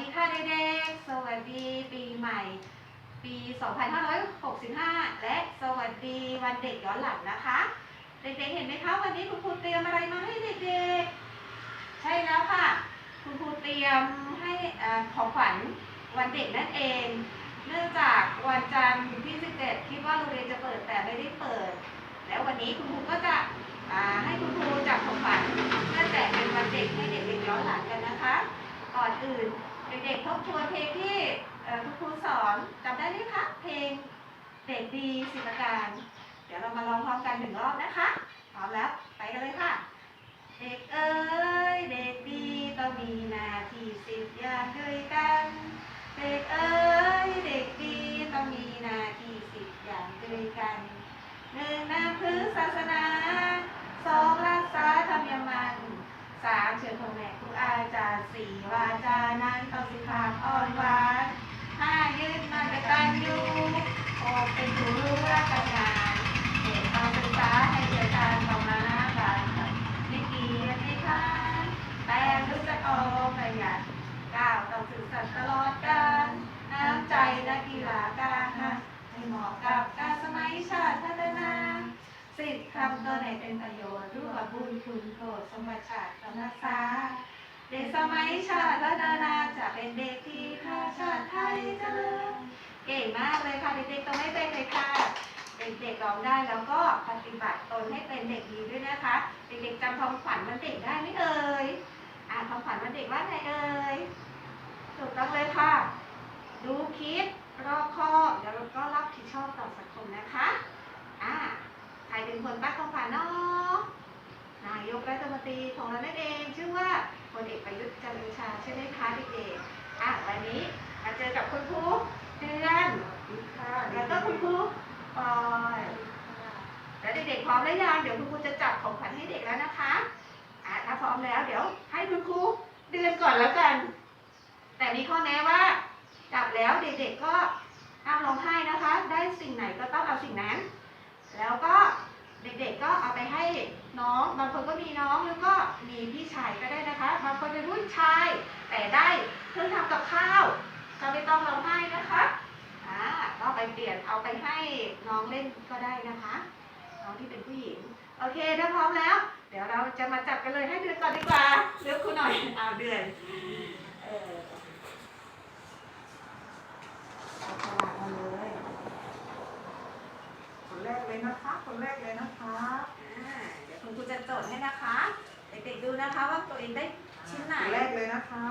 ดีค่ะเด็กๆ สวัสดีปีใหม่ ปี 2565 และสวัสดีวันเด็กย้อนหลังนะคะ เด็กๆ เห็นไหมคะวันนี้คุณครูเตรียมอะไรมาให้เด็กๆ ใช่แล้วค่ะ คุณครูเตรียมให้อ่อของขวัญวันเด็กนั่นเอง เนื่องจากวันจันทร์ที่17คิดว่าโรงเรียนจะเปิดแต่ไม่ได้เปิด แล้ววันนี้คุณครูก็จะอ่าให้คุณครูจับของขวัญเพื่อแจกเป็นวันเด็กให้เด็กๆย้อนหลังกันนะคะก่อนอื่น เด็กๆทบทวนเพลงที่คุณครูสอนจำได้ไหมคะ เพลงเด็กดีศิลปการ เดี๋ยวเรามาลองพร้อมกันหนึ่งรอบนะคะ พร้อมแล้วไปกันเลยค่ะ เด็กเอ้ยเด็กดีต้องมีหน้าที่สิบอย่างด้วยกัน เด็กเอ้ยเด็กดีต้องมีหน้าที่สิบอย่างด้วยกันหนึ่งนำพื้นศาสนาสองรักษาธรรมยมัน สามเชิญพ่อแม่ครูอาจารย์สี่วาจานั้นต้อสิภาพอ่อนหวานห้ายืดมันกตันยูหกเป็นถุง สิบคำตัวไหนเป็นประโยชน์รู้ว่าบุญคุณโกรธสมบัติชาติต้องรักษาเด็กสมัยชาติพัฒนาจะเป็นเด็กที่พาชาติไทยเจริญเก่งมากเลยค่ะเด็กๆต้องไม่เป็นเลยค่ะเด็กๆร้องได้แล้วก็ปฏิบัติตนให้เป็นเด็กดีด้วยนะคะเด็กๆจำคำขวัญวันเด็กได้ไหมเอ่ยอ่านคำขวัญวันเด็กว่าไงเอ่ยถูกต้องเลยค่ะ ดูคิดรอบคอบแล้วก็รับผิดชอบต่อสังคมนะคะ อ่า ใครเป็นคนตั้งคำขวัญเนาะนายกรัฐมน ตรีของเรานั่นเองชื่อว่าพลเอกประยุทธ์จันทร์โอชาใช่ไหมคะเด็กๆอะวันนี้มาเจอกับคุณครูเดือนแล้วก็คุณครูปอยแล้วเด็กๆพร้อมแล้วยังเดี๋ยวคุณครูจะจับของขวัญให้เด็กแล้วนะคะอะถ้าพร้อมแล้วเดี๋ยวให้คุณครูเดือนก่อนแล้วกัน แต่มีข้อแม้ว่าจับแล้วเด็กๆก็ห้ามร้องไห้นะคะ ได้สิ่งไหนก็ต้องเอาสิ่งนั้น แล้วก็ เด็กๆก็เอาไปให้น้อง บางคนก็มีน้องแล้วก็มีพี่ชายก็ได้นะคะ บางคนเป็นผู้ชาย แต่ได้เครื่องทำกับข้าวก็ไม่ต้องร้องไห้นะคะอ่าก็ไปเปลี่ยนเอาไปให้น้องเล่นก็ได้นะคะ น้องที่เป็นผู้หญิง โอเคถ้าพร้อมแล้ว เดี๋ยวเราจะมาจับกันเลยให้เดือนก่อนดีกว่าเลือกคุณหน่อยเอาเดือนเออเอาฉลากมาเลย แรกเลยนะคะ คนแรกเลยนะคะอ่าเดี๋ยวคุณครูจะจดให้นะคะ เด็กๆดูนะคะว่าตัวเองได้ชิ้นไหน คนแรกเลยนะคะ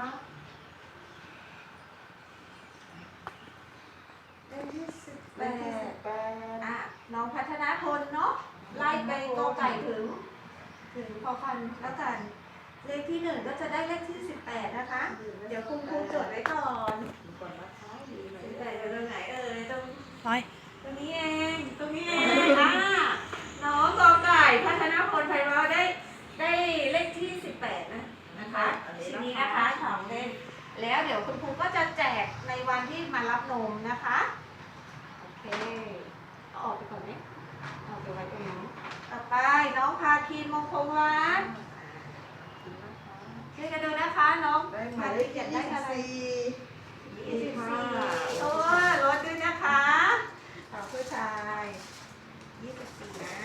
ได้ที่สิบแปเลขที่สิดบแปดอะน้องพัฒนาพลเนาะไล่ไปกอไก่ถึง ถึงพอฟันแล้วกัน เลขที่หนึ่งก็จะได้เลขที่สิบแปดนะคะ เดี๋ยวคุณครูจดไว้ก่อนดูก่อนนะคะดีไหมสิบแปดอยู่ตรงไหนเอ่ยตรงร้อยตรงนี้เอง ตรงนี้เองอ่าน้องกอไก่ พัฒนาพลไพเราะได้ได้เลขที่ 18 นะนะคะชิ้นนี้นะคะของเล่นแล้วเดี๋ยวคุณครูก็จะแจกในวันที่มารับนมนะคะ โอเคเอาออกไปก่อนไหมเอาไปไว้ตรงนี้นต่อไปน้องพาคีนมงคลวัฒน์ช่วยกันดูนะคะน้องได้หพามายเลคีขนยี่อยากสิได้บอะไรสี่24โอ้ยลดด้วยนะคะขอบผู้ชาย24นะ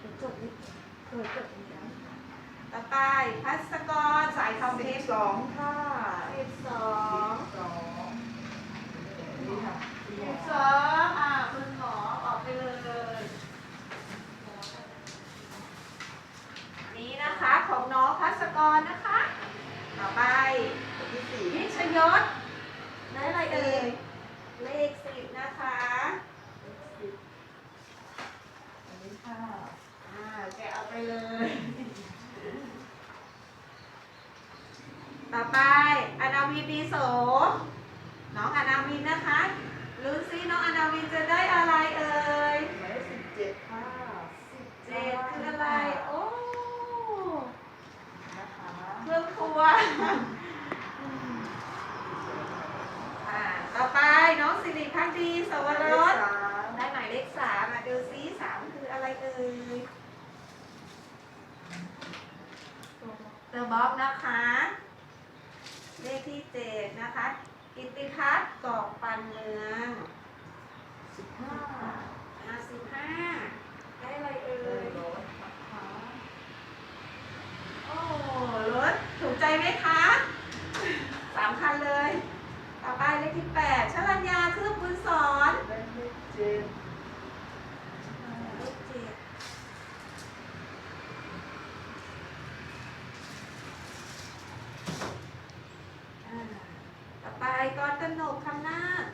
ถึงจบนี่เคยจบนี่แล้ว ต่อไปพัสกรสายทองเพสิบชรสองค่ะสิบสองสองนี่ค่ะสิบสองอ่าคุณหมอออกไปเลย นี่นะคะของน้องพัสกรนะคะ ต่อไปคนที่สี่พิชยศได้อะไรเอ่ยเลขสิบนะคะ สิบอันนี้ค่ะ อ่าแกะเอาไปเลย ต่อไปอนาวินดี โส น้องอนาวินนะคะรู้ซิน้องอนาวินจะได้อะไรเอ่ยหมายเลขสิบเจ็ดค่ะเจ็ดคืออะไร โอ้ นะคะเครื่องครัวอ่าต่อไปน้องสิริพักดีสวรสสามได้หมายเลขสามมาดูซิสามคืออะไรเอ่ยเตอร์บ๊อบนะคะ เลขที่เจ็ดนะคะ กิตติพัฒน์กอกปันเมืองสิบห้าได้อะไรเอ่ เลย ยรถนะคะ โอ้รถถูกใจไหมคะสามคันเลย ต่อไปเลขที่แปดชลัญญาเครื่องบุญสอน ได้เลขเจ็ด เลขเจ็ดอ่า ต่อไปกรกนกคำนาจ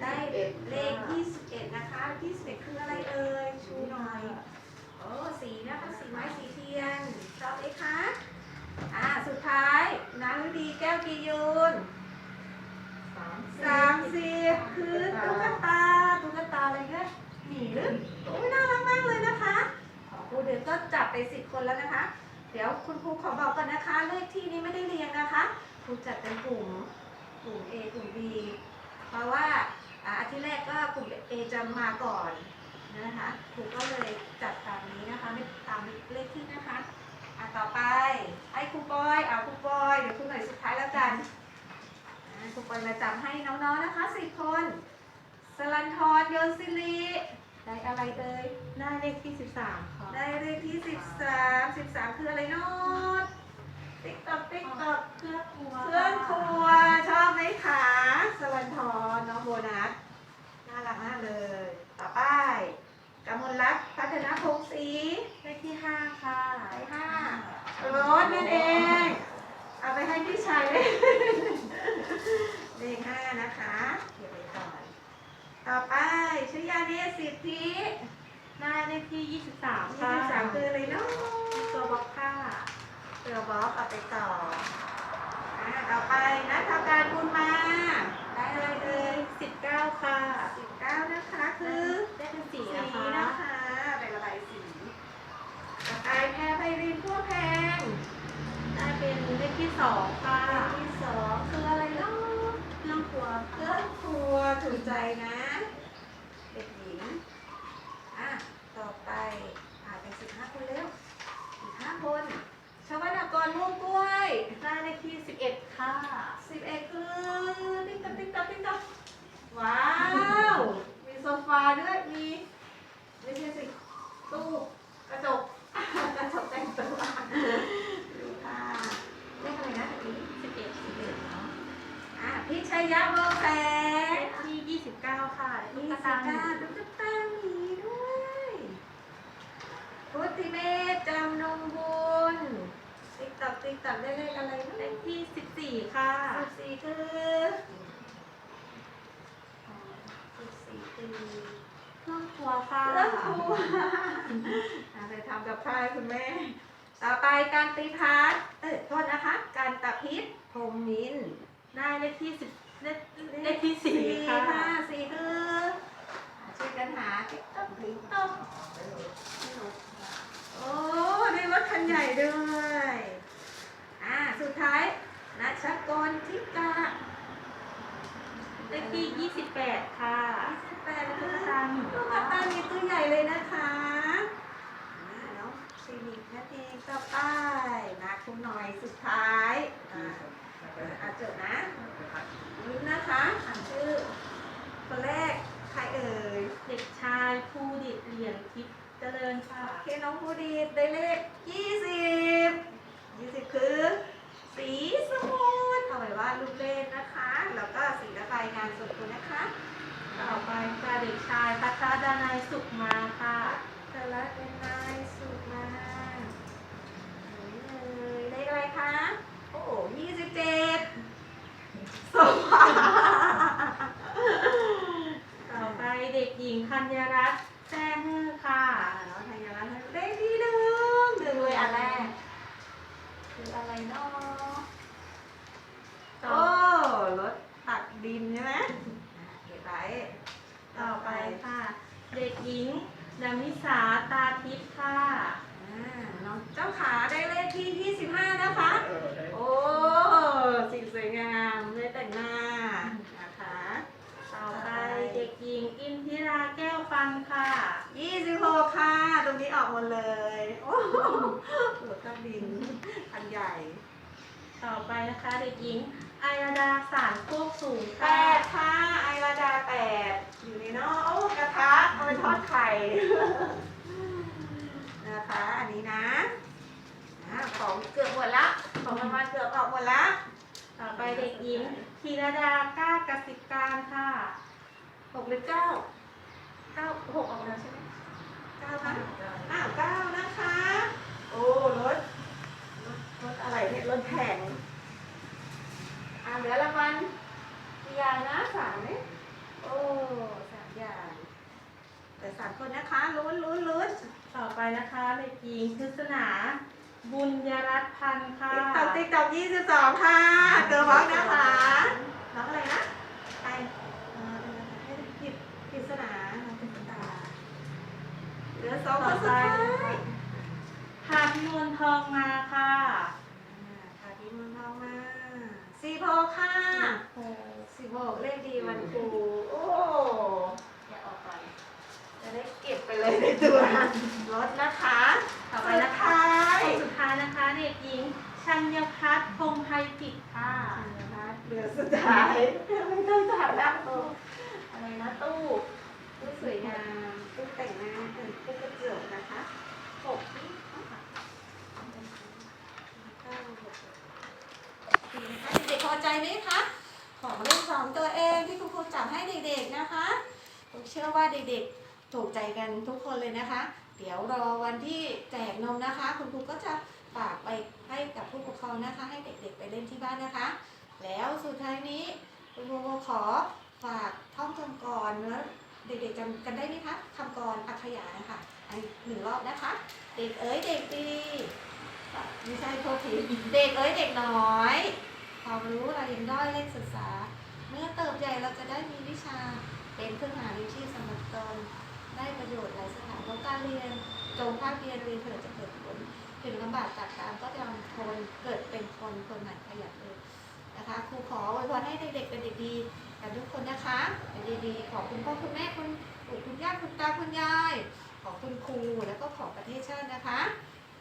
ได้เอ็ดเลข21นะคะ21คืออะไรเอ่ยชูหน่อย โอ้สีนะคะสีไม้สีเทียนชอบไหมคะอ่าสุดท้ายนางฤดีแก้วกียูนสามสามสิบคือตุ๊กตาตุ๊กตาอะไรเนี่ยหมีหรือโอ้ยน่ารักมากเลยนะคะขอครูเดี๋ยวก็จับไปสิบคนแล้วนะคะ เดี๋ยวคุณครูขอบอกก่อนนะคะ เลขที่นี้ไม่ได้เรียงนะคะครูจัดเป็นกลุ่ม กลุ่ม A กลุ่ม B เพราะว่าอ่าอาทิตย์แรกก็กลุ่ม A จะมาก่อนนะคะครูก็เลยจัดตามนี้นะคะไม่ตามเลขที่นะคะอะต่อไปให้ครูปอยเอาครูปอยเดี๋ยวครูหน่อยสุดท้ายแล้วกันอ่าครูปอยมาจำให้น้องๆนะคะสิบคนสลันทรโยนซิลีได้อะไรเอ่ยได้เลขที่ 13ค่ะได้เลขที่สิบสามสิบสามคืออะไรเนาะ ติ๊กตอกติ๊กตอกเครื่องครัวเครื่องครัวชอบไหมคะสลันทรน้องโบนัสน่ารักมากเลย ต่อไปกมลรัตน์พัฒนาพงศรีเลขที่5ค่ะไปห้ารถนั่นเอง เอาไปให้พี่ชายเลยเลขห้านะคะเก็บไว้ก่อนต่อไปชื่อยาเนสิทธิได้เลขที่23ยี่ค่ะสิบสามคืออะไรเนาะ ตัวบล็อกค่ะ เรือบ็อกเอาไปต่ออ่าต่อไปนักการบุญมาได้อะไรเอ่ย19ค่ะสิบเก้านะคะคือได้เป็นสีสี นะคะ นะคะเป็นระบายสีต่อไปแพรไพรินทั่วแพง ได้เป็นเลขที่ 2 ค่ะ อันที่สองคืออะไรเนาะ เครื่องครัว เครื่องครัวถูกใจนะ เด็กหญิง อะ ต่อไปอ่านเป็นสิบห้าคนแล้วสิบห้าคนชวรรณกรม่วงกล้วย ได้เลขที่ 11 ค่ะ สิบเอ็ดคือติ๊กต๊อกติ๊กต๊อกติ๊กต๊อกว้าว มีโซฟาด้วย มีไม่ใช่สิ ตู้กระจก กระจกแต่งตัวดูค่ะเลขอะไรนะตะกี้ 11 สิบเอ็ดเนาะอะพี่ชัยยะเวอร์แฟ เล ร์ ขที่ 29 ค่ะตุ๊ มี ก ตา ตา ตุ๊กตาหมีด้วยพุทธิเมธจำนงบุญติ๊ก ตักติ๊กตักได้เลขอะไรเลเลขขที่14ค่ะสิบสี่คือสิบสี่คือเครื่องครัวค่ะเรื่องครูอะไปทำกับข้าวให้คุณแม่ ต่อไปการตีพัดเอ้ยโทษนะคะ การตะพิษพรหมมินทร์ได้เลขที่10เลขเลขที่4ค่ะสี่คือช่วยกันหาติ๊กต๊อกติ๊กต๊อกโอ้ได้รถคันใหญ่ด้วย อ่า สุดท้ายนัชกรทิกา เลขที่ 28 ค่ะ ยี่สิบแปด ตุ๊ คื ก อ ตาหมี ลูกกระตายมีตัวใหญ่เลยนะคะอ่าน้องคลินิกนั่นเองต่อไปมาคุณหน่อยสุดท้ายอ่าอ่าเจอนะนี่นะคะอ่านชื่อ คนแรกใครเอ่ย เด็กชายภูดิตเหรียญทิพย์ เจริญค่ะ โอเคน้องผู้ดีได้เลขยี่สิบยี่สิบคือ สีสมุทรเอาไว้ว่าลูกเล่นนะคะ แล้วก็สีระบายงานส่วนตัวนะคะ ต่อไปค่ะเด็กชายพัทรดานายสุขมาค่ะ แต่ละเป็นนายสุดมานี่เลยเลขอะไรคะ โอ้ยี่สิบเจ็ดสอง ต่อไปเด็กหญิงธัญรัตน์แซ่ฮือค่ะ น้องธัญรัตน์เลขที่หนึ่งหนึ่งเลยอันแรก คืออะไรเนาะ ต่อ โอ้รถตักดินใช่ ไหมอะเก็บไว้ ต่อไปค่ะ เด็กหญิงดามิสาตาทิพย์ค่ะอ่าน้องเจ้าขาได้เลขที่ 25 นะคะเออได้โอ้สีสวยงามเลยแต่งหน้านะคะ ต่อไปเด็กหญิงอินทิราแก้วฟันค่ะ26ค่ะ ตรงนี้ออกหมดเลย โอ้โหรถตักดินอันใหญ่ ต่อไปนะคะเด็กหญิงไอราดาสารโคกสูงแปค่ะดค่ะไอราดาแปดอยู่ในเนอกโอ้กระทะเอาไปทอดไข่ นะคะ อันนี้นะอ่าของเกือบหมดละ ของประมาณเกือบออกหมดละต่อไปเด็กหญิงธีรดาก้ากสิการค่ะหกหรือเก้าเก้าหก 22 ค่ะ เกอร์วอล์กนะ ลือสุดท้ายไม่ต้องถามแล้วอ้อะไรนะตู้ตู้สวยงามตู้แต่งหน้าตู้กระจกนะคะหกนี่ค่ะเก้าหกดีนะคะเด็กๆพอใจไหมคะ ของเล่นสองตัวเองที่คุณครูจับให้เด็กๆนะคะผมเชื่อว่าเด็กๆถูกใจกันทุกคนเลยนะคะ เดี๋ยวรอวันที่แจกนมนะคะ คุณครูก็จะฝากไปให้กับผู้ปกครองนะคะ ให้เด็กๆไปเล่นที่บ้านนะคะ แล้วสุดท้ายนี้คุณครูขอฝากท่องคำกรแล้วเด็กๆจำกันได้ไหมคะคำกรอัธยานะคะอันหนึ่งรอบนะคะ เด็กเอ๋ยเด็กดีไม่ใช่โทษทีเด็กเอ๋ยเด็กน้อย ความรู้เรายังด้อยเล่นศึกษา เมื่อเติบใหญ่เราจะได้มีวิชาเป็นเครื่องหาวิชีพสำหรับตนได้ประโยชน์หลายสถานแล้วการเรียน จงภาคเพียรเรียนเถิดจะเกิดผลถึงลำบากตักตามก็จะทนเกิดเป็นคนคนใหม่ขยันเลย นะคะครูขออวยพรให้เด็กๆเป็นเด็กดีกันทุกคนนะคะเป็นด็กดีขอบคุณพ่อคุณแม่คุณปู่คุณย่าคุณตาคุณยายขอบคุณครูแล้วก็ขอบประเทศชาตินะคะ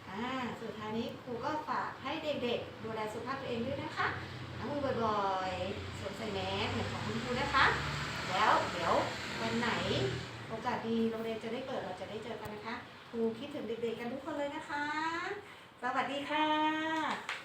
อ่าสุดท้ายนี้ครูก็ฝากให้เด็กๆ ดูแลสุขภาพตัวเองด้วยนะคะล้างมือบ่อยๆสวมใส่แมสเหมือนของคุณครูนะคะ แล้วเดี๋ยววันไหนโอกาสดีโรงเรียนจะได้เปิดเราจะได้เจอกันนะคะครูคิดถึงเด็กๆกันทุกคนเลยนะคะ สวัสดีค่ะ